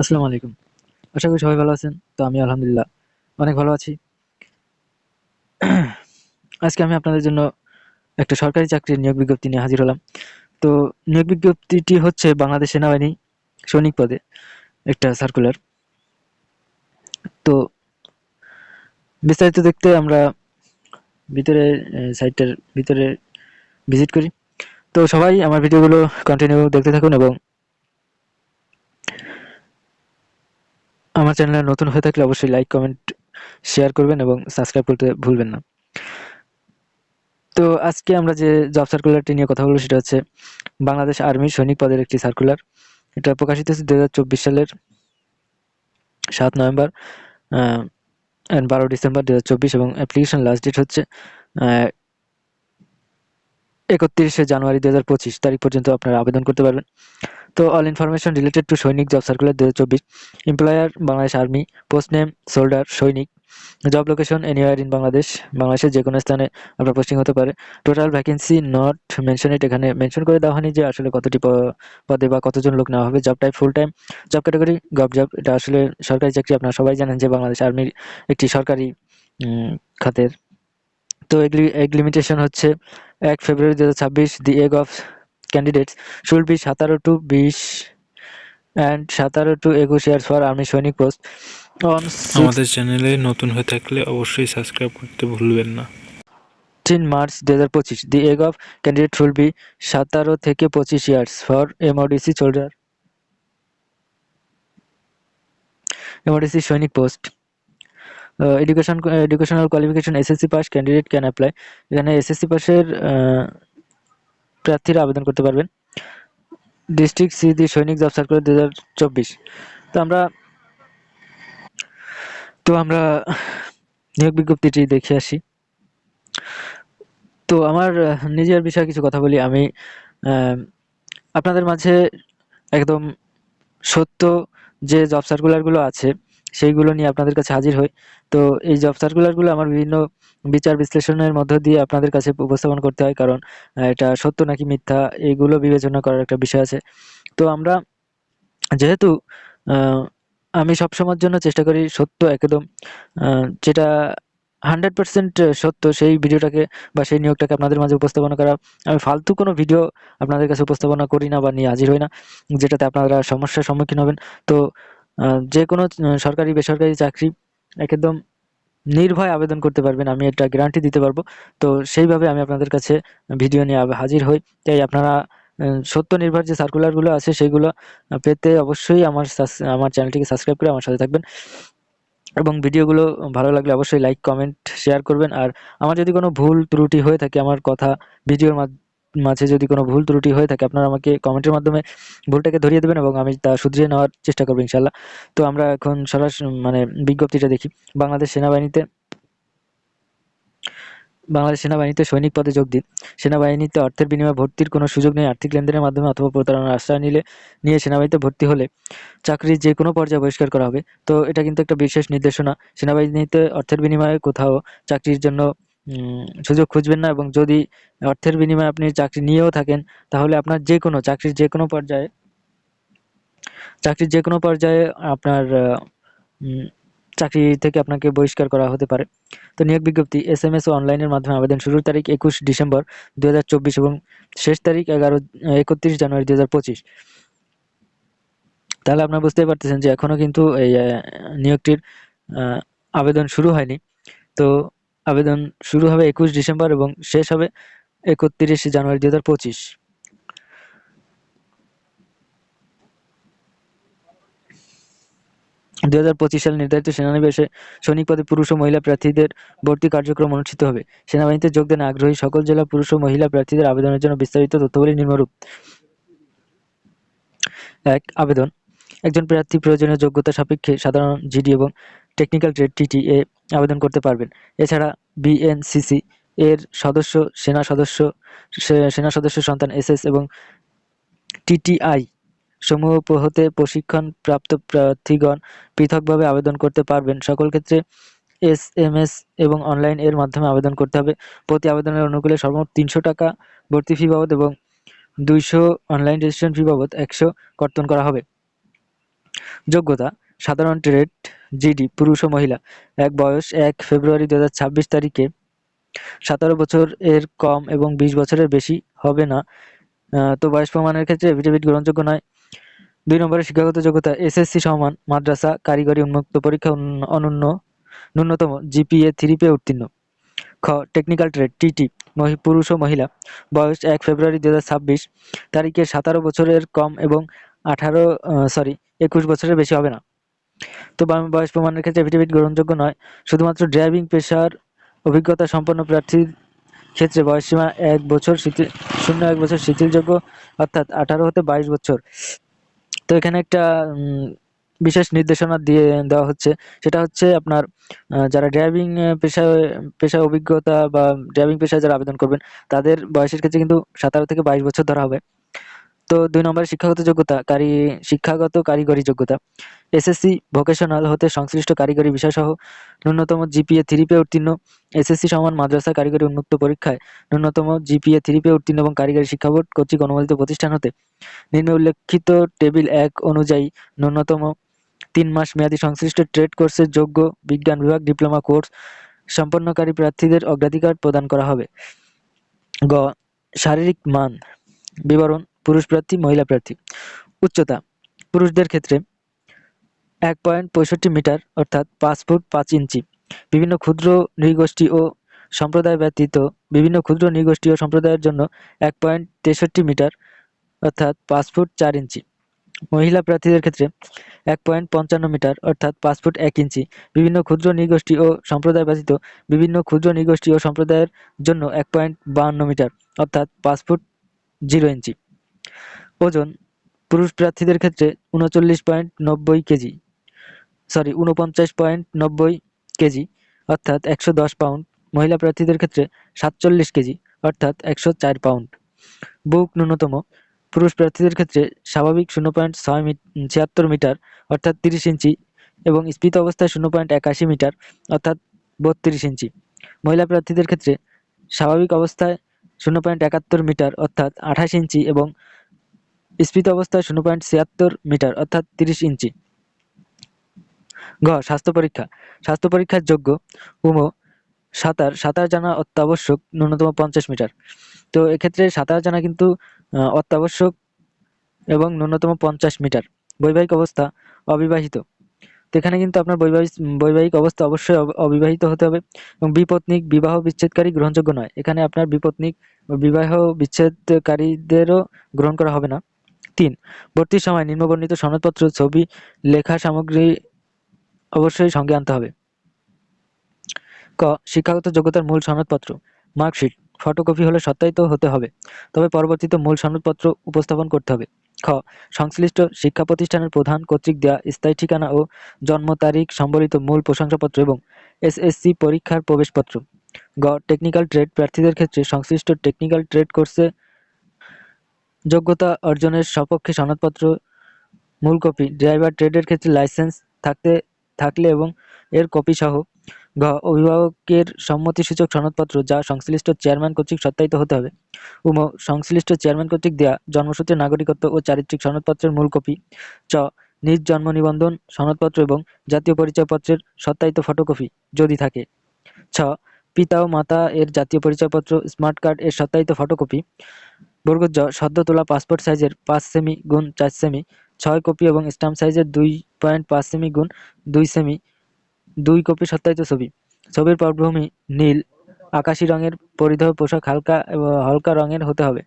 আসসালামু আলাইকুম। আশা করি সবাই ভালো আছেন। তো আমি আলহামদুলিল্লাহ অনেক ভালো আছি। আজকে আমি আপনাদের জন্য একটা সরকারি চাকরির নিয়োগ বিজ্ঞপ্তি নিয়ে হাজির হলাম। তো নিয়োগ বিজ্ঞপ্তিটি হচ্ছে বাংলাদেশ সেনাবাহিনী সৈনিক পদে একটা সার্কুলার তো বিস্তারিত দেখতে আমরা ভিতরে সাইটটার ভিতরে ভিজিট করি। তো সবাই আমার ভিডিওগুলো কন্টিনিউ দেখতে থাকুন এবং আমার চ্যানেলে নতুন হয়ে থাকলে অবশ্যই লাইক কমেন্ট শেয়ার করবেন এবং সাবস্ক্রাইব করতে ভুলবেন না। তো আজকে আমরা যে জব সার্কুলারটি নিয়ে কথা বলব সেটা হচ্ছে বাংলাদেশ আর্মি সৈনিক পদের একটি সার্কুলার এটা প্রকাশিত হচ্ছে দু হাজার চব্বিশ সালের সাত নভেম্বর বারো ডিসেম্বর দু হাজার চব্বিশ এবং অ্যাপ্লিকেশন লাস্ট ডেট হচ্ছে একত্রিশে জানুয়ারি দু হাজার পঁচিশ তারিখ পর্যন্ত আপনারা আবেদন করতে পারবেন। তো অল ইনফরমেশন রিলেটেড টু সৈনিক জব সার্কুলার দু হাজার চব্বিশ employer Bangladesh army post name soldier সৈনিক job location anywhere in Bangladesh, বাংলাদেশের যে কোনো স্থানে আপনার পোস্টিং হতে পারে। Total vacancy not mention it এখানে মেনশন করে দেওয়া হয়নি যে আসলে কতটি পদে বা কতজন লোক নেওয়া হবে। Job type full time job category gov job এটা আসলে সরকারি চাকরি। আপনারা সবাই জানেন যে বাংলাদেশ আর্মির একটি সরকারি খাতের তো এগ লিমিটেশন হচ্ছে এক ফেব্রুয়ারি দু হাজার ছাব্বিশ the age of candidates should be সাতারো to বিশ অ্যান্ড সাতারো টু একুশ ইয়ার্স ফর আর্মি সৈনিক পোস্ট আমাদের চ্যানেলে নতুন হয়ে থাকলে অবশ্যই সাবস্ক্রাইব করতে ভুলবেন না। তিন মার্চ দু হাজার পঁচিশ the age of candidate should be সাতারো থেকে পঁচিশ years for MODC soldier MODC সৈনিক post education educational qualification SSC pass candidate can apply এখানে এসএসসি পাসের প্রার্থীরা আবেদন করতে পারবেন। ডিস্ট্রিক্ট সি দি সৈনিক জব সার্কুলার দু হাজার চব্বিশ। তো আমরা তো আমরা নিয়োগ বিজ্ঞপ্তিটি দেখে আসি। তো আমার, নিজের বিষয়ে কিছু কথা বলি। আমি আপনাদের মাঝে একদম সত্য যে জব সার্কুলারগুলো আছে সেইগুলো নিয়ে আপনাদের কাছে হাজির হই। তো এই জব সার্কুলারগুলো আমার বিভিন্ন বিচার বিশ্লেষণের মধ্য দিয়ে আপনাদের কাছে উপস্থাপন করতে হয়, কারণ এটা সত্য নাকি মিথ্যা এইগুলো বিবেচনা করার একটা বিষয় আছে। তো আমরা যেহেতু আমি সবসময়ের জন্য চেষ্টা করি সত্য একদম যেটা হান্ড্রেড পার্সেন্ট সত্য সেই ভিডিওটাকে বা সেই নিয়োগটাকে আপনাদের মাঝে উপস্থাপনা করা। আমি ফালতু কোনো ভিডিও আপনাদের কাছে উপস্থাপনা করি না বা নিয়ে হাজির হই না, যেটাতে আপনারা সমস্যার সম্মুখীন হবেন। তো যে কোনো সরকারি, বেসরকারি চাকরি একদম নির্ভয় আবেদন করতে পারবেন, আমি এটা গ্যারান্টি দিতে পারব। তো সেইভাবে আমি আপনাদের কাছে ভিডিও নিয়ে হাজির হই। তাই আপনারা সত্য নির্ভর যে সার্কুলারগুলো আছে সেগুলো পেতে অবশ্যই আমার আমার চ্যানেলটিকে সাবস্ক্রাইব করে আমার সাথে থাকবেন। এবং ভিডিওগুলো ভালো লাগলে অবশ্যই লাইক কমেন্ট শেয়ার করবেন। আর আমার যদি কোনো ভুল ত্রুটি হয়ে থাকে, আমার কথা ভিডিওর মাঝে যদি কোনো ভুল ত্রুটি হয়ে থাকে, আপনারা আমাকে কমেন্টের মাধ্যমে ভুলটাকে ধরিয়ে দেবেন এবং আমি তা শুধরিয়ে নেওয়ার চেষ্টা করব ইনশাল্লাহ তো আমরা এখন সরাসরি মানে বিজ্ঞপ্তিটা দেখি। বাংলাদেশ সেনাবাহিনীতে বাংলাদেশ সেনাবাহিনীতে সৈনিক পদে যোগ দিন। সেনাবাহিনীতে অর্থের বিনিময়ে ভর্তির কোনো সুযোগ নেই আর্থিক লেনদেনের মাধ্যমে অথবা প্রতারণার আশ্রয় নিলে নিয়ে সেনাবাহিনীতে ভর্তি হলে চাকরির যে কোনো পর্যায়ে বহিষ্কার করা হবে। তো এটা কিন্তু একটা বিশেষ নির্দেশনা। সেনাবাহিনীতে অর্থের বিনিময়ে কোথাও চাকরির জন্য সুযোগ খুঁজবেন না এবং যদি অর্থের বিনিময়ে আপনি চাকরি নিয়েও থাকেন, তাহলে আপনার যে কোনো চাকরির যে কোনো পর্যায়ে, চাকরির যে কোনো পর্যায়ে আপনার চাকরি থেকে আপনাকে বহিষ্কার করা হতে পারে। তো নিয়োগ বিজ্ঞপ্তি, এস এম এস ও অনলাইনের মাধ্যমে আবেদন শুরুর তারিখ একুশ ডিসেম্বর দু হাজার চব্বিশ এবং শেষ তারিখ এগারো একত্রিশ জানুয়ারি দু হাজার পঁচিশ। তাহলে আপনারা বুঝতেই পারতেছেন যে এখনও কিন্তু এই নিয়োগটির আবেদন শুরু হয়নি। তো আবেদন শুরু হবে একুশ ডিসেম্বর এবং শেষ হবে একত্রিশে জানুয়ারি দু হাজার পঁচিশ। দুই হাজার পঁচিশ সালে নির্ধারিত সেনানিবাসে সৈনিক পদে পুরুষ ও মহিলা প্রার্থীদের ভর্তি কার্যক্রম অনুষ্ঠিত হবে। সেনাবাহিনীতে যোগদান আগ্রহী সকল জেলা পুরুষ ও মহিলা প্রার্থীদের আবেদনের জন্য বিস্তারিত তথ্যগুলি নিম্নরূপ। এক, আবেদন। একজন প্রার্থী প্রয়োজনীয় যোগ্যতা সাপেক্ষে সাধারণ জিডি এবং টেকনিক্যাল ট্রেড টিটি এ আবেদন করতে পারবেন। এছাড়া বিএনসিসি এর সদস্য, সেনা সদস্য সেনা সদস্য সন্তান এসএস এবং টিটিআই সমূহ হতে প্রশিক্ষণ প্রাপ্ত প্রার্থীগণ পৃথকভাবে আবেদন করতে পারবেন। সকল ক্ষেত্রে এস এম এস এবং অনলাইন এর মাধ্যমে আবেদন করতে হবে। প্রতি আবেদনের অনুকূলে সর্বমোট তিনশো টাকা ভর্তি ফি বাবদ এবং দুইশো অনলাইন রেজিস্ট্রেশন ফি বাবদ একশো কর্তন করা হবে। যোগ্যতা সাধারণ ট্রেড জিডি, পুরুষ ও মহিলা, এক বয়স, এক ফেব্রুয়ারি দু হাজার ছাব্বিশ তারিখে। সতেরো বছর এর কম এবং বিশ বছরের বেশি হবে না। তো বয়স প্রমাণের ক্ষেত্রে এফিডেভিট গ্রহণযোগ্য নয়। দুই নম্বরে শিক্ষাগত যোগ্যতা এসএসসি সমান, মাদ্রাসা, কারিগরি উন্মুক্ত পরীক্ষা অনন্য, ন্যূনতম জিপিএ থ্রি পে উত্তীর্ণ। খ টেকনিক্যাল ট্রেড টিটি পুরুষ ও মহিলা, বয়স এক ফেব্রুয়ারি দুই হাজার ছাব্বিশ তারিখে সতেরো বছরের কম এবং আঠারো সরি একুশ বছরের বেশি হবে না। তো বয়স প্রমাণের ক্ষেত্রে এফিডেভিট গ্রহণযোগ্য নয়। শুধুমাত্র ড্রাইভিং পেশার অভিজ্ঞতা সম্পন্ন প্রার্থীর ক্ষেত্রে বয়সসীমা এক বছর, শিথিল শূন্য এক বছর শিথিলযোগ্য, অর্থাৎ আঠারো হতে বাইশ বছর। তো এখানে একটা বিশেষ নির্দেশনা দিয়ে দেওয়া হচ্ছে। সেটা হচ্ছে আপনার যারা ড্রাইভিং পেশায় পেশা অভিজ্ঞতা বা ড্রাইভিং পেশায় যারা আবেদন করবেন, তাদের বয়সের ক্ষেত্রে কিন্তু সতেরো থেকে বাইশ বছর ধরা হবে। তো দুই নম্বরে শিক্ষাগত যোগ্যতা, কারি, শিক্ষাগত কারিগরি যোগ্যতা। এসএসসি ভোকেশনাল হতে সংশ্লিষ্ট কারিগরি বিষয়সহ ন্যূনতম জিপিএ থ্রি পে উত্তীর্ণ এসএসসি সমান মাদ্রাসা কারিগরি উন্মুক্ত পরীক্ষায় ন্যূনতম জিপিএ থ্রি পে উত্তীর্ণ এবং কারিগরি শিক্ষা বোর্ড কর্তৃক অনুমোদিত প্রতিষ্ঠান হতে নিম্নে উল্লেখিত টেবিল এক অনুযায়ী ন্যূনতম তিন মাস মেয়াদী সংশ্লিষ্ট ট্রেড কোর্সের যোগ্য বিজ্ঞান বিভাগ, ডিপ্লোমা কোর্স সম্পন্নকারী প্রার্থীদের অগ্রাধিকার প্রদান করা হবে। গ, শারীরিক মান। বিবরণ, পুরুষ প্রার্থী, মহিলা প্রার্থী। উচ্চতা, পুরুষদের ক্ষেত্রে এক পয়েন্ট পঁয়ষট্টি মিটার, অর্থাৎ পাঁচ ফুট পাঁচ ইঞ্চি। বিভিন্ন ক্ষুদ্র নৃগোষ্ঠী ও সম্প্রদায় ব্যতীত বিভিন্ন ক্ষুদ্র নৃগোষ্ঠী ও সম্প্রদায়ের জন্য এক পয়েন্ট তেষট্টি মিটার, অর্থাৎ পাঁচ ফুট চার ইঞ্চি। মহিলা প্রার্থীদের ক্ষেত্রে এক পয়েন্ট পঞ্চান্ন মিটার, অর্থাৎ পাঁচ ফুট এক ইঞ্চি। বিভিন্ন ক্ষুদ্র নৃগোষ্ঠী ও সম্প্রদায় ব্যতীত বিভিন্ন ক্ষুদ্র নৃগোষ্ঠী ও সম্প্রদায়ের জন্য এক পয়েন্ট বাহান্ন মিটার, অর্থাৎ পাঁচ ফুট জিরো ইঞ্চি। ওজন, পুরুষ প্রার্থীদের ক্ষেত্রে উনচল্লিশ পয়েন্ট নব্বই কেজি, সরি, উনপঞ্চাশ পয়েন্ট নব্বই কেজি, অর্থাৎ একশো দশ পাউন্ড। মহিলা প্রার্থীদের ক্ষেত্রে সাতচল্লিশ কেজি, অর্থাৎ একশো চার পাউন্ড। বুক ন্যূনতম, পুরুষ প্রার্থীদের ক্ষেত্রে স্বাভাবিক শূন্য পয়েন্ট ছয় ছিয়াত্তর মিটার, অর্থাৎ তিরিশ ইঞ্চি, এবং স্ফীত অবস্থায় শূন্য পয়েন্ট একাশি মিটার, অর্থাৎ বত্রিশ ইঞ্চি। মহিলা প্রার্থীদের ক্ষেত্রে স্বাভাবিক অবস্থায় শূন্য পয়েন্ট একাত্তর মিটার, অর্থাৎ আঠাশ ইঞ্চি এবং স্ফীত অবস্থায় শূন্য পয়েন্ট ছিয়াত্তর মিটার, অর্থাৎ তিরিশ ইঞ্চি। ঘ, স্বাস্থ্য পরীক্ষা। স্বাস্থ্য পরীক্ষার যোগ্য উম সাঁতার সাঁতার জানা অত্যাবশ্যক ন্যূনতম পঞ্চাশ মিটার। তো এক্ষেত্রে সাঁতার জানা কিন্তু অত্যাবশ্যক এবং ন্যূনতম পঞ্চাশ মিটার। বৈবাহিক অবস্থা অবিবাহিত। তো এখানে কিন্তু আপনার বৈবাহিক বৈবাহিক অবস্থা অবশ্যই অব- অবিবাহিত হতে হবে এবং বিপত্নিক বিবাহ বিচ্ছেদকারী গ্রহণযোগ্য নয়। এখানে আপনার বিপত্নিক বিবাহ বিচ্ছেদকারীদেরও গ্রহণ করা হবে না। তিন, ভর্তির সময় নিম্নবর্ণিত সনদপত্র, ছবি, লেখা সামগ্রী অবশ্যই সঙ্গে আনতে হবে। ক, শিক্ষাগত যোগ্যতার মূল সনদপত্র, মার্কশিট, ফটোকপি হলে সত্যায়িত হতে হবে। তবে পরবর্তীতে মূল সনদপত্র উপস্থাপন করতে হবে। খ সংশ্লিষ্ট শিক্ষা প্রতিষ্ঠানের প্রধান কর্তৃক দেওয়া স্থায়ী ঠিকানা ও জন্ম তারিখ সম্বলিত মূল প্রশংসাপত্র এবং এসএসসি পরীক্ষার প্রবেশপত্র। গ টেকনিক্যাল ট্রেড প্রার্থীদের ক্ষেত্রে সংশ্লিষ্ট টেকনিক্যাল ট্রেড কোর্সে যোগ্যতা অর্জনের সপক্ষে সনদপত্র, মূল কপি ড্রাইভার ট্রেডের ক্ষেত্রে লাইসেন্স থাকতে, থাকলে এবং এর কপি সহ ঘ অভিভাবকের সম্মতিসূচক সনদপত্র যা সংশ্লিষ্ট চেয়ারম্যান কর্তৃক সত্যায়িত হতে হবে। উম সংশ্লিষ্ট চেয়ারম্যান কর্তৃক দেয়া জন্মসূত্রে নাগরিকত্ব ও চারিত্রিক সনদপত্রের মূল কপি। চ, নিজ জন্ম নিবন্ধন, সনদপত্র এবং জাতীয় পরিচয়পত্রের সত্যায়িত ফটোকপি যদি থাকে। ছ, পিতা ও মাতা এর জাতীয় পরিচয়পত্র, স্মার্ট কার্ড এর সত্যায়িত ফটোকপি। বর্গ জ সদ্য তোলা পাসপোর্ট সাইজের পাঁচ সেমি গুণ চার সেমি, ছয় কপি এবং স্ট্যাম্প সাইজের দুই পয়েন্ট পাঁচ সেমি গুণ দুই সেমি দুই কপি সত্যায়িত ছবি। ছবির পটভূমি নীল, আকাশি রঙের পরিধেয় পোশাক হালকা হালকা রঙের হতে হবে।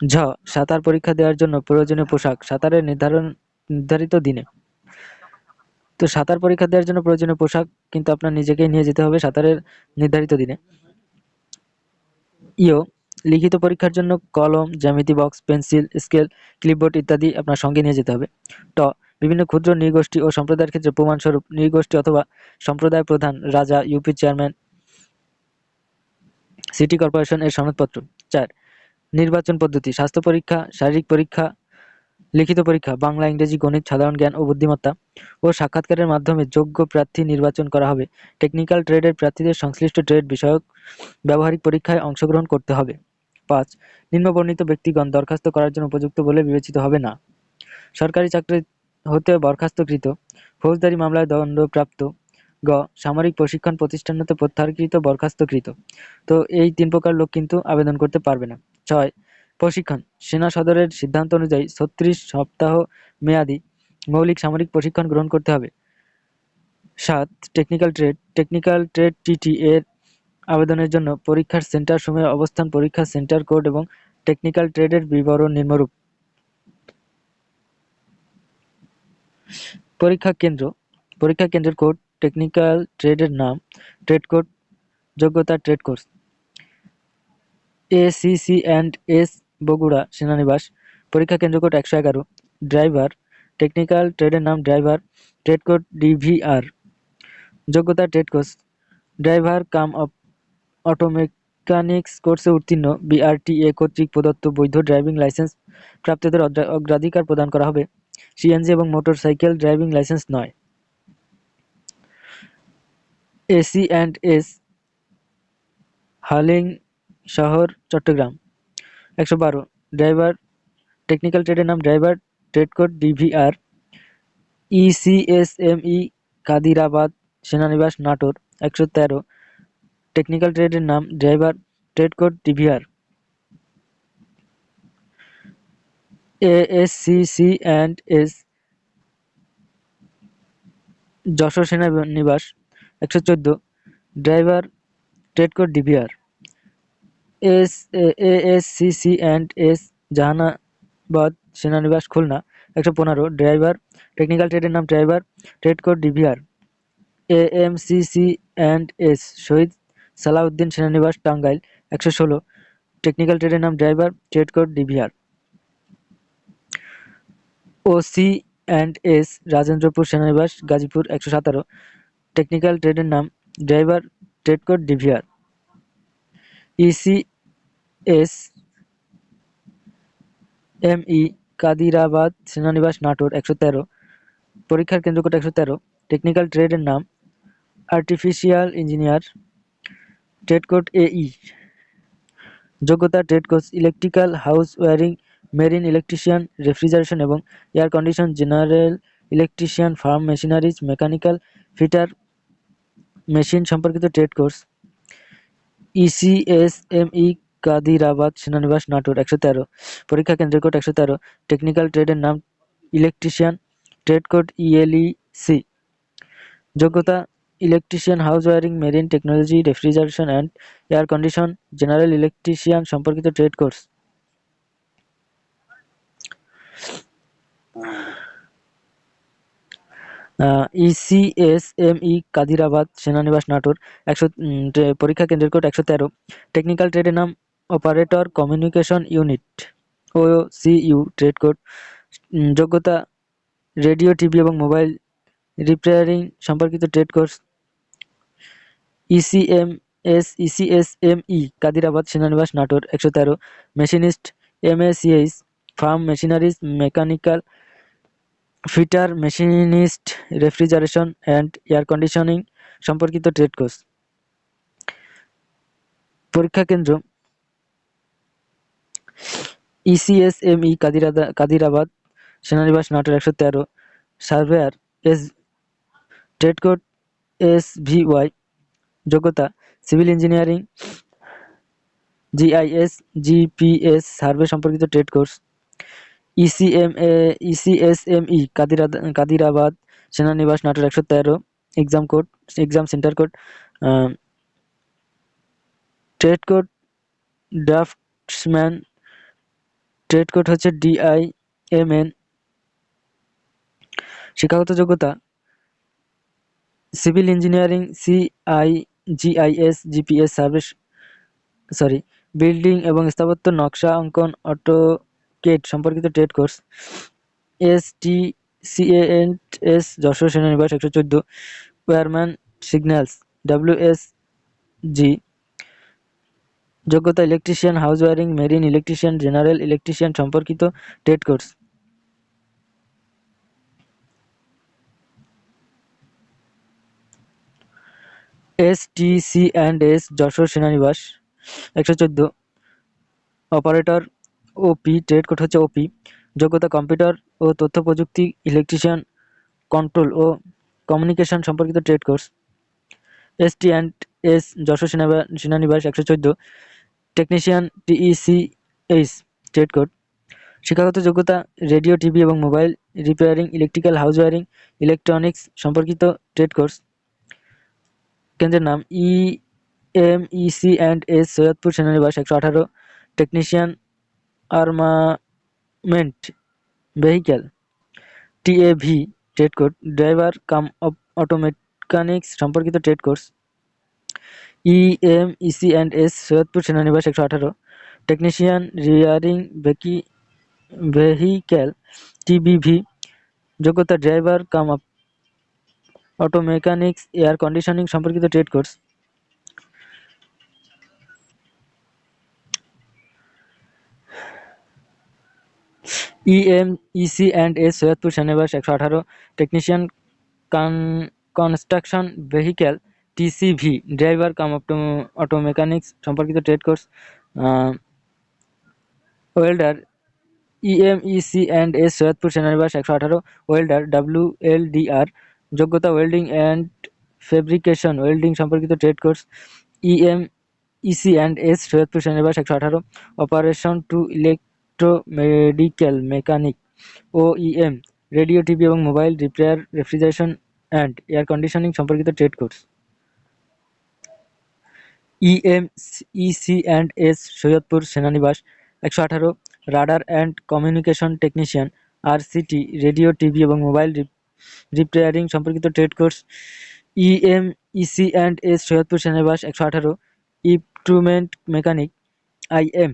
ঝ, সাঁতার পরীক্ষা দেওয়ার জন্য প্রয়োজনীয় পোশাক, সাঁতারের নির্ধারণ নির্ধারিত দিনে। তো সাঁতার পরীক্ষা দেওয়ার জন্য প্রয়োজনীয় পোশাক কিন্তু আপনার নিজেকেই নিয়ে যেতে হবে সাঁতারের নির্ধারিত দিনে। ইও লিখিত পরীক্ষার জন্য কলম, জ্যামিতি বক্স, পেন্সিল, স্কেল, ক্লিপবোর্ড ইত্যাদি আপনার সঙ্গে নিয়ে যেতে হবে। ট বিভিন্ন ক্ষুদ্র নৃগোষ্ঠী ও সম্প্রদায়ের ক্ষেত্রে প্রমাণস্বরূপ নৃগোষ্ঠী অথবা সম্প্রদায় প্রধান রাজা, ইউপি চেয়ারম্যান, সিটি কর্পোরেশন এর সনদপত্র। চার, নির্বাচন পদ্ধতি, স্বাস্থ্য পরীক্ষা, শারীরিক পরীক্ষা, লিখিত পরীক্ষা, বাংলা, ইংরেজি, গণিত, সাধারণ জ্ঞান ও বুদ্ধিমত্তা ও সাক্ষাৎকারের মাধ্যমে যোগ্য প্রার্থী নির্বাচন করা হবে। টেকনিক্যাল ট্রেডের প্রার্থীদের সংশ্লিষ্ট ট্রেড বিষয়ক ব্যবহারিক পরীক্ষায় অংশগ্রহণ করতে হবে। পাঁচ, নিম্নবর্ণিত ব্যক্তিগণ দরখাস্ত করার জন্য উপযুক্ত বলে বিবেচিত হবে না। সরকারি চাকরি হতে বরখাস্তকৃত। ফৌজদারি মামলায় দণ্ডপ্রাপ্ত গ, সামরিক প্রশিক্ষণ প্রতিষ্ঠান হতে প্রত্যাহারকৃত বরখাস্তকৃত। তো এই তিন প্রকার লোক কিন্তু আবেদন করতে পারবে না। ছয়, প্রশিক্ষণ। সেনা সদরের সিদ্ধান্ত অনুযায়ী ছত্রিশ সপ্তাহ মেয়াদি মৌলিক সামরিক প্রশিক্ষণ গ্রহণ করতে হবে। সাত technical trade technical trade TT এর আবেদনের জন্য পরীক্ষার সেন্টার সময়ের অবস্থান পরীক্ষা সেন্টার কোড এবং টেকনিক্যাল ট্রেডের বিবরণ নিম্নরূপ। পরীক্ষা কেন্দ্র। পরীক্ষা কেন্দ্রের কোড টেকনিক্যাল ট্রেডের নাম ট্রেড কোড যোগ্যতা trade course ACC and S Bogura সেনানিবাস, পরীক্ষা কেন্দ্র কোড একশো এগারো। ড্রাইভার টেকনিক্যাল ট্রেডের নাম ড্রাইভার ট্রেড কোড ডিভিআর যোগ্যতা trade course driver cum auto mechanics কোর্সে উত্তীর্ণ বিআরটিএ কর্তৃক প্রদত্ত বৈধ ড্রাইভিং লাইসেন্স প্রাপ্তদের অগ্রাধিকার প্রদান করা হবে। সিএনজি এবং মোটর সাইকেল ড্রাইভিং লাইসেন্স নয় এসি অ্যান্ড এস হালিং শহর, চট্টগ্রাম। একশো বারো ড্রাইভার টেকনিক্যাল ট্রেডের নাম driver trade code DVR ECSME Kadirabad, সেনানিবাস, Natore. একশো তেরো টেকনিক্যাল ট্রেডের নাম driver trade code DVR ASCC and S Jashore সেনানিবাস, একশো চোদ্দ। Driver trade code DVR S ASCC and S Jahanabad সেনানিবাস Khulna, একশো পনেরো। ড্রাইভার টেকনিক্যাল ট্রেডের নাম driver trade code DVR AMCC and S Shahid Salauddin সেনানিবাস Tangail, একশো ষোলো। টেকনিক্যাল ট্রেডের নাম driver trade code DVR. OC and S Rajendrapur সেনানিবাস Gazipur একশো সতেরো টেকনিক্যাল ট্রেডের নাম driver trade code DVR EC S M E Kadirabad সেনানিবাস Natore একশো তেরো পরীক্ষার কেন্দ্র কোড একশো তেরো টেকনিক্যাল ট্রেডের নাম আর্টিফিশিয়াল ইঞ্জিনিয়ার ট্রেড কোড এই যোগ্যতা trade course electrical house wiring marine electrician refrigeration এবং air condition general electrician farm machineries mechanical fitter machine সম্পর্কিত ট্রেড কোর্স ইসিএসএমই কাদিরাবাদ সেনানিবাস, নাটোর, একশো তেরো। পরীক্ষা কেন্দ্রের কোড একশো তেরো। টেকনিক্যাল ট্রেডের নাম ইলেকট্রিশিয়ান ট্রেড কোড ইএলইসি যোগ্যতা electrician house wiring marine technology refrigeration and air condition general electrician সম্পর্কিত ট্রেড কোর্স ইসিএসএমই কাদিরাবাদ সেনানিবাস নাটোর, একশো পরীক্ষা কেন্দ্রের কোড একশো তেরো। টেকনিক্যাল ট্রেডের নাম অপারেটর কমিউনিকেশন ইউনিট ও সিইউ ট্রেড কোড যোগ্যতা রেডিও টিভি এবং মোবাইল রিপেয়ারিং সম্পর্কিত trade course ECM S ECSME Kadirabad সেনানিবাস Natore, একশো তেরো। Machinist MACH farm machineries mechanical fitter, machinist, refrigeration and air conditioning সম্পর্কিত ট্রেড কোর্স। পরীক্ষা কেন্দ্র ইসিএসএমই কাদিরাদা কাদিরাবাদ, সেনানিবাস নাটোর একশো তেরো, surveyor S, trade code S V Y, যোগ্যতা civil engineering GIS GPS survey সম্পর্কিত ট্রেড কোর্স। ইসিএম ইসিএসএমই কাদিরাদ কাদিরাবাদ সেনানিবাস নাটোর একশো তেরো exam code exam centre code trade code draftsman trade code হচ্ছে ডিআইএমএন শিক্ষাগত যোগ্যতা civil engineering CI GIS GPS service sorry building এবং স্থাপত্য, নকশা, অঙ্কন অটোকেড সম্পর্কিত TET course S T CAN S Jashore সেনানিবাস একশো চোদ্দ wireman signals W S G যোগ্যতা electrician house wiring marine electrician general electrician সম্পর্কিত TET course S T C and S Jashore সেনানিবাস একশো চোদ্দ অপারেটর ওপি ট্রেড কোড হচ্ছে ওপি যোগ্যতা computer ও তথ্য প্রযুক্তি ইলেকট্রিশিয়ান কন্ট্রোল ও কমিউনিকেশন সম্পর্কিত trade course S T and S Jashore সেনানিবাস একশো চোদ্দ টেকনিশিয়ান টিইসিএইচ ট্রেড কোড শিক্ষাগত যোগ্যতা রেডিও টিভি এবং mobile repairing electrical house wiring electronics সম্পর্কিত ট্রেড কোর্স কেন্দ্রের নাম E M EC and S Saidpur সেনানিবাস একশো আঠারো technician armament vehicle TAV trade code driver cum auto mechanics সম্পর্কিত trade course E M EC and S Saidpur সেনানিবাস একশো আঠারো technician রিয়ারিং ভেকি ভেহিক্যাল টিবিভি যোগ্যতা driver cum auto mechanics air conditioning সম্পর্কিত trade course EM EC and S Saidpur সেনানিবাস একশো আঠারো technician construction vehicle TCV driver cum auto auto mechanics সম্পর্কিত trade course welder EMEC and S Saidpur সেনানিবাস একশো আঠারো welder W L DR যোগ্যতা welding and fabrication welding সম্পর্কিত trade course EM EC and S Saidpur সেনানিবাস একশো আঠারো operation to electromedical mechanic ও EM radio TV এবং mobile repair refrigeration and air conditioning সম্পর্কিত trade course EM EC and S Saidpur সেনানিবাস, একশো আঠারো radar and communication technician R CT radio TV এবং mobile repairing সম্পর্কিত trade course EM EC and S Saidpur সেনানিবাস, একশো আঠারো instrument mechanic IM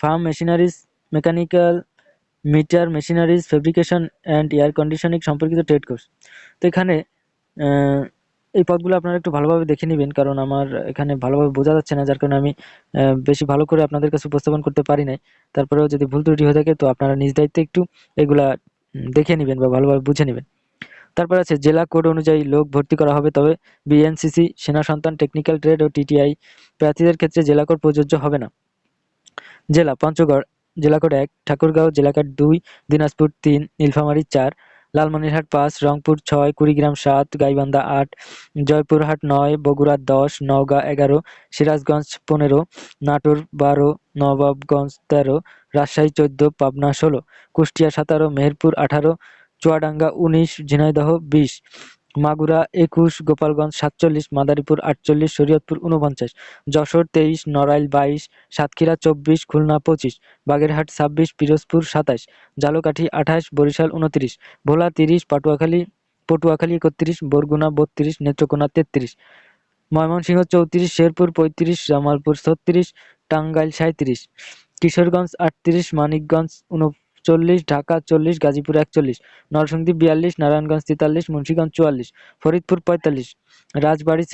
farm machineries mechanical meter machineries fabrication and air conditioning সম্পর্কিত trade course তো এখানে এই পদগুলো আপনারা একটু ভালোভাবে দেখে নেবেন, কারণ আমার এখানে ভালোভাবে বোঝা যাচ্ছে না, যার কারণে আমি বেশি ভালো করে আপনাদের কাছে উপস্থাপন করতে পারি নাই। তারপরেও যদি ভুল ত্রুটি হয়ে থাকে, তো আপনারা নিজ দায়িত্বে একটু এগুলা দেখে নেবেন বা ভালোভাবে বুঝে নেবেন। তারপর আছে, জেলা কোড অনুযায়ী লোক ভর্তি করা হবে, তবে বিএনসিসি, সেনা সন্তান টেকনিক্যাল ট্রেড ও টিটিআই প্রার্থীদের ক্ষেত্রে জেলা কোড প্রযোজ্য হবে না। জেলা, পঞ্চগড় জেলা কোড এক, ঠাকুরগাঁও জেলা কোড দুই, দিনাজপুর তিন, নীলফামারী চার, লালমনিরহাট পাঁচ, রংপুর ছয়, কুড়িগ্রাম সাত, গাইবান্ধা আট, জয়পুরহাট নয়, বগুড়া দশ, নওগাঁ এগারো, সিরাজগঞ্জ পনেরো, নাটোর বারো, নবাবগঞ্জ তেরো, রাজশাহী চোদ্দ, পাবনা ষোলো, কুষ্টিয়া সতেরো, মেহেরপুর আঠারো, চুয়াডাঙ্গা উনিশ, ঝিনাইদহ বিশ মাগুরা, একুশ, গোপালগঞ্জ, সাতচল্লিশ, মাদারীপুর, আটচল্লিশ, শরীয়তপুর উনপঞ্চাশ যশোর, তেইশ, নড়াইল, বাইশ, সাতক্ষীরা, চব্বিশ, খুলনা, পঁচিশ, বাগেরহাট, ছাব্বিশ, পিরোজপুর, সাতাশ ঝালকাঠি আঠাশ, বরিশাল উনত্রিশ ভোলা, তিরিশ, পাটুয়াখালী, পটুয়াখালী, একত্রিশ, বরগুনা, বত্রিশ, নেত্রকোনা, তেত্রিশ, ময়মনসিংহ, চৌত্রিশ, শেরপুর, পঁয়ত্রিশ, জামালপুর, ছত্রিশ, টাঙ্গাইল, সাঁইত্রিশ, কিশোরগঞ্জ, আটত্রিশ, মানিকগঞ্জ উনচল্লিশ ঢাকা চল্লিশ গাজীপুর একচল্লিশ, নরসিংদী বিয়াল্লিশ, নারায়ণগঞ্জ তেতাল্লিশ, মুন্সিগঞ্জ চুয়াল্লিশ, ফরিদপুর পঁয়তাল্লিশ, রাজবাড়ি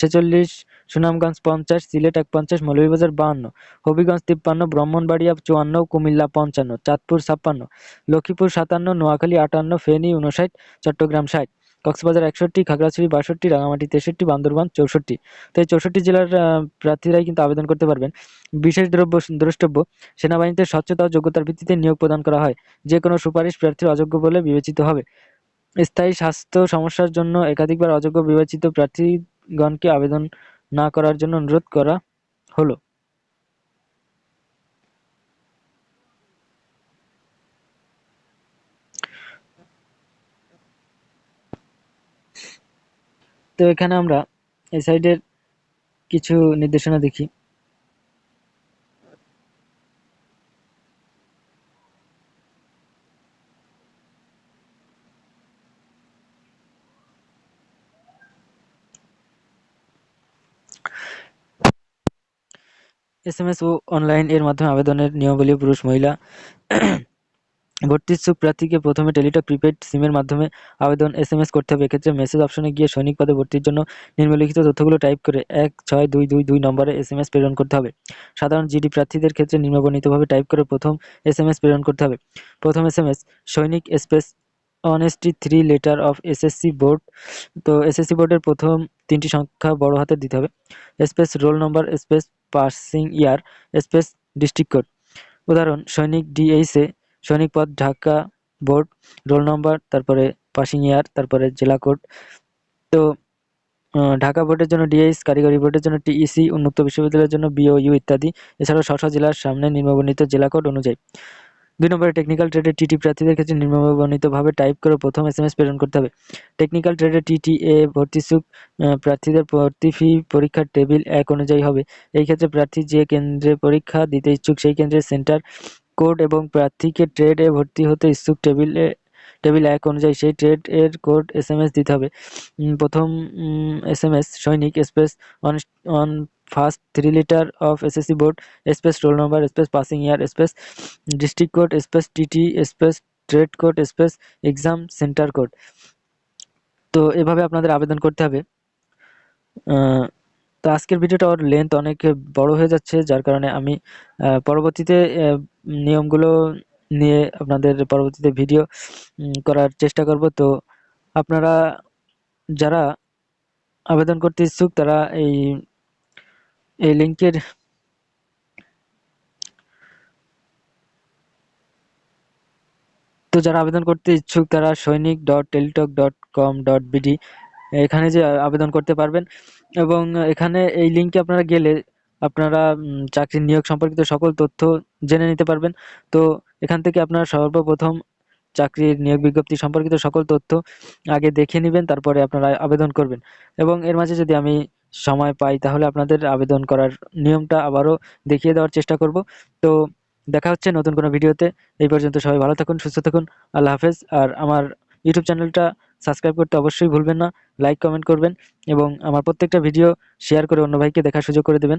ছেচল্লিশ, সুনামগঞ্জ পঞ্চাশ, সিলেট এক পঞ্চাশ মৌলভীবাজার বাহান্ন, হবিগঞ্জ তিপ্পান্ন, ব্রাহ্মণবাড়িয়া চুয়ান্ন, কুমিল্লা পঞ্চান্ন, চাঁদপুর ছাপ্পান্ন, লক্ষ্মীপুর সাতান্ন, নোয়াখালী আটান্ন, ফেনী উনষাট চট্টগ্রাম ষাট। কক্সবাজার একষট্টি, খাগড়াছড়ি বাষট্টি রাঙামাটি তেষট্টি, বান্দরবান চৌষট্টি। তো এই চৌষট্টি জেলার প্রার্থীরাই কিন্তু আবেদন করতে পারবেন। বিশেষ দ্রব্য, দ্রষ্টব্য, সেনাবাহিনীতে স্বচ্ছতা ও যোগ্যতার ভিত্তিতে নিয়োগ প্রদান করা হয়। যে কোনো সুপারিশ প্রার্থীর অযোগ্য বলে বিবেচিত হবে। স্থায়ী স্বাস্থ্য সমস্যার জন্য একাধিকবার অযোগ্য বিবেচিত প্রার্থীগণকে আবেদন না করার জন্য অনুরোধ করা হলো। তো এখানে আমরা এই সাইডের কিছু নির্দেশনা দেখি। এসএমএস ও অনলাইন এর মাধ্যমে আবেদনের নিয়মাবলী পুরুষ মহিলা ভর্তি ইচ্ছুক প্রার্থীকে প্রথমে টেলিটক প্রিপেড সিমের মাধ্যমে আবেদন, এসএমএস করতে হবে। এক্ষেত্রে মেসেজ অপশনে গিয়ে সৈনিক পদে ভর্তির জন্য নিম্নলিখিত তথ্যগুলো টাইপ করে এক, ছয়, দুই দুই দুই নম্বরে এসএমএস প্রেরণ করতে হবে। সাধারণ জিডি প্রার্থীদের ক্ষেত্রে নিম্নবর্ণিতভাবে টাইপ করে প্রথম এসএমএস প্রেরণ করতে হবে। প্রথম এসএমএস, সৈনিক space honesty three letter of SSC board তো এসএসসি বোর্ডের প্রথম তিনটি সংখ্যা বড় হাতে দিতে হবে। Space roll number space passing year space district code উদাহরণ, সৈনিক ডিএইচে সৈনিক পদ ঢাকা বোর্ড রোল নম্বর তারপরে পাসিং ইয়ার তারপরে জেলা কোড। তো ঢাকা বোর্ডের জন্য ডিএইচ কারিগরি বোর্ডের জন্য টিইসি উন্মুক্ত বিশ্ববিদ্যালয়ের জন্য বিওইউ ইত্যাদি। এছাড়াও স্ব জেলার সামনে নিম্নবর্ণিত জেলা কোড অনুযায়ী। দুই নম্বরে টেকনিক্যাল ট্রেডে টিটি প্রার্থীদের ক্ষেত্রে নিম্নবর্ণিতভাবে টাইপ করে প্রথম এস এম এস প্রেরণ করতে হবে। টেকনিক্যাল ট্রেডে টিটিএ ভর্তিসুক আহ, প্রার্থীদের ভর্তি ফি পরীক্ষার টেবিল এক অনুযায়ী হবে। এই ক্ষেত্রে প্রার্থী যে কেন্দ্রে পরীক্ষা দিতে ইচ্ছুক সেই কেন্দ্রের সেন্টার কোড এবং প্রার্থীকে ট্রেড এ ভর্তি হতে ইচ্ছুক টেবিলে, টেবিল এক অনুযায়ী সেই ট্রেড এর কোড এসএমএস দিতে হবে। প্রথম এসএমএস, সৈনিক, space on on first three letter of S SSC board, space roll number, space passing year, space district code, space TT, space trade code, space exam centre code. তো এভাবে আপনাদের আবেদন করতে হবে। তো আজকের ভিডিওটা ওর লেন্থ অনেক বড় হয়ে যাচ্ছে, যার কারণে আমি পরবর্তীতে নিয়মগুলো নিয়ে আপনাদের পরবর্তীতে ভিডিও করার চেষ্টা করব। তো আপনারা যারা আবেদন করতে ইচ্ছুক, তারা এই এই লিঙ্কের তো যারা আবেদন করতে ইচ্ছুক, তারা সৈনিক dot Teletalk dot com dot BD, এখানে যে আবেদন করতে পারবেন। এবং এখানে এই লিঙ্কে আপনারা গেলে আপনারা উম, চাকরির নিয়োগ সম্পর্কিত সকল তথ্য জেনে নিতে পারবেন। তো এখান থেকে আপনারা সর্বপ্রথম চাকরির নিয়োগ বিজ্ঞপ্তি সম্পর্কিত সকল তথ্য আগে দেখে নেবেন তারপরে আপনারা আবেদন করবেন। এবং এর মাঝে যদি আমি সময় পাই তাহলে আপনাদের আবেদন করার নিয়মটা আবারও দেখিয়ে দেওয়ার চেষ্টা করব। তো দেখা হচ্ছে নতুন কোনো ভিডিওতে। এই পর্যন্ত সবাই ভালো থাকুন সুস্থ থাকুন আল্লাহ হাফেজ। আর আমার ইউটিউব চ্যানেলটা সাবস্ক্রাইব করতে অবশ্যই ভুলবেন না। লাইক কমেন্ট করবেন এবং আমার প্রত্যেকটা ভিডিও শেয়ার করে অন্য ভাইকে দেখার সুযোগ করে দেবেন।